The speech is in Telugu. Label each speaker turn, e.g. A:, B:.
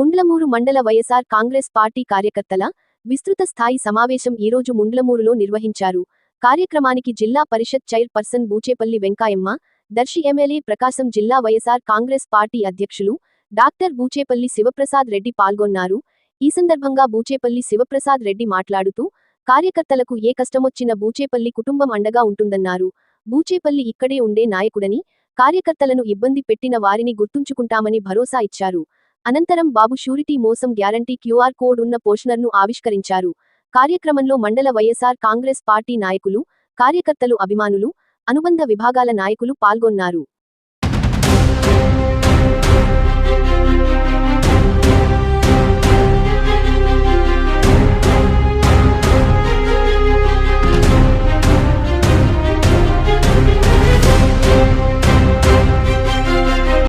A: ముండ్లమూరు మండల వైఎస్ఆర్ కాంగ్రెస్ పార్టీ కార్యకర్తల విస్తృత స్థాయి సమావేశం ఈరోజు ముండ్లమూరులో నిర్వహించారు. కార్యక్రమానికి జిల్లా Parishad chairperson Buchepalli Venkayamma Darsi MLA Prakasam జిల్లా వైఎస్ఆర్ కాంగ్రెస్ పార్టీ అధ్యక్షులు డాక్టర్ బూచేపల్లి శివప్రసాద్ రెడ్డి పాల్గొన్నారు. ఈ సందర్భంగా బూచేపల్లి శివప్రసాద్ రెడ్డి మాట్లాడుతూ కార్యకర్తలకు ఏ కష్టమొచ్చినా బూచేపల్లి కుటుంబం అండగా ఉంటుందన్నారు. బూచేపల్లి ఇక్కడే ఉండే నాయకుడని కార్యకర్తలను ఇబ్బంది పెట్టిన వారిని గుర్తుంచుకుంటామని భరోసా ఇచ్చారు. అనంతరం బాబు షూరిటీ మోసం గ్యారంటీ క్యూఆర్ కోడ్ ఉన్న పోషనర్ను ఆవిష్కరించారు. కార్యక్రమంలో మండల వైఎస్ఆర్ కాంగ్రెస్ పార్టీ నాయకులు కార్యకర్తలు అభిమానులు అనుబంధ విభాగాల నాయకులు పాల్గొన్నారు.